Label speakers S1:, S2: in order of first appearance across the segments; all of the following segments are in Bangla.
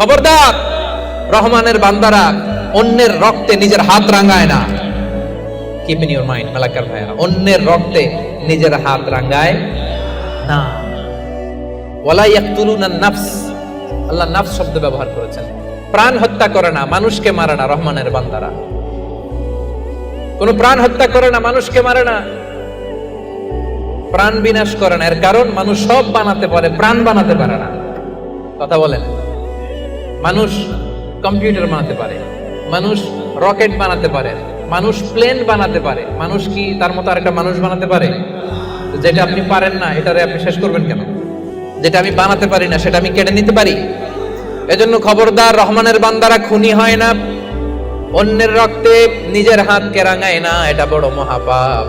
S1: খবরদার, রহমানের বান্দারা অন্যের রক্তে নিজের হাত রাঙায় না। Keep in your mind Malakar ভাইরা অন্যের রক্তে নিজের হাত রাঙায় না। ওয়ালা ইয়াকতুলুনা নাফস, আল্লাহ নাফস শব্দ ব্যবহার করেছেন। প্রাণ হত্যা করে না, মানুষকে মারে না, রহমানের বান্দারা। কোন প্রাণ হত্যা করে না, মানুষকে মারে না। প্রাণ বিনাশ করে না, এর কারণ মানুষ সব বানাতে পারে, প্রাণ বানাতে পারে না। কথা বলেন। মানুষ কম্পিউটার বানাতে পারে, মানুষ রকেট বানাতে পারে, মানুষ প্লেন বানাতে পারে, মানুষ কি তার মতো আরেকটা মানুষ বানাতে পারে? যেটা আপনি পারেন না, এটারে আপনি শেষ করবেন কেন? যেটা আমি বানাতে পারি না, সেটা আমি কেটে নিতে পারি? এজন্য খবরদার রহমানের বান্দারা খুনি হয় না, অন্যের রক্তে নিজের হাত কেরাঙায় না, এটা বড় মহাপাপ।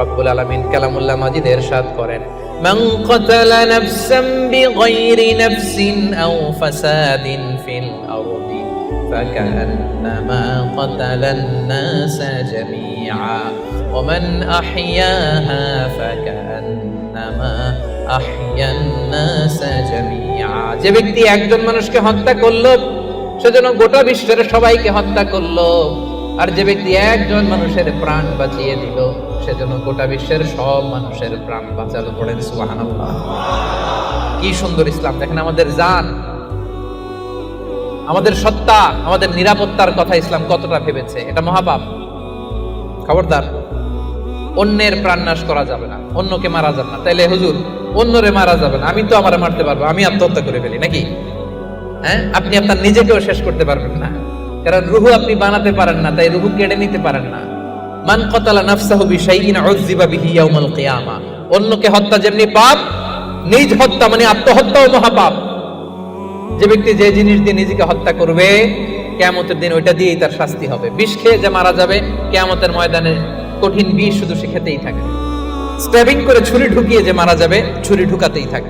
S1: রব্বুল আলামিন কালামুল্লাহ মাজিদ এরশাদ করেন। من قتل نفسا بغير نفس أو فساد في الأرض فكأنما قتل الناس جميعا ومن أحياها فكأنما أحيا الناس جميعا যে ব্যক্তি একজন মানুষকে হত্যা করলো সেজন্য গোটা বিশ্বের সবাইকে হত্যা করলো আর যে ব্যক্তি একজন মানুষের প্রাণ বাঁচিয়ে দিল সেজন্য গোটা বিশ্বের সব মানুষের প্রাণ বাঁচালো পড়েন সুবহানাল্লাহ। কি সুন্দর ইসলাম। দেখেন আমাদের জান, আমাদের সত্তা, আমাদের নিরাপত্তার কথা ইসলাম কতটা ভেবেছে, এটা মহাপাপ। খবরদার, অন্যের প্রাণ নাশ করা যাবে না, অন্যকে মারা যাবে না। তাইলে হুজুর, অন্যরে মারা যাবে না, আমি তো আমার মারতে পারব, আমি আত্মহত্যা করে ফেলি, নাকি? হ্যাঁ? আপনি আপনার নিজেকেও শেষ করতে পারবেন না। কারণ রুহু আপনি বানাতে পারেন না, তাই রুহু কেড়ে নিতে পারেন না। মান নাফসাহু বিশাইইন উযযিবা বিহি ইয়াউমাল কিয়ামা। অন্যকে হত্যা যেমনি পাপ, নিজ হত্যা মানে আত্মহত্যাও যে ব্যক্তি যে জিনিস দিয়ে নিজেকে হত্যা করবে, কেয়ামতের দিন ওইটা দিয়েই তার শাস্তি হবে। বিষ খেয়ে যে মারা যাবে, কেয়ামতের ময়দানে কঠিন বিষ শুধু সে খেতেই থাকে। স্ট্যাবিং করে ছুরি ঢুকিয়ে যে মারা যাবে, ছুরি ঢুকাতেই থাকে।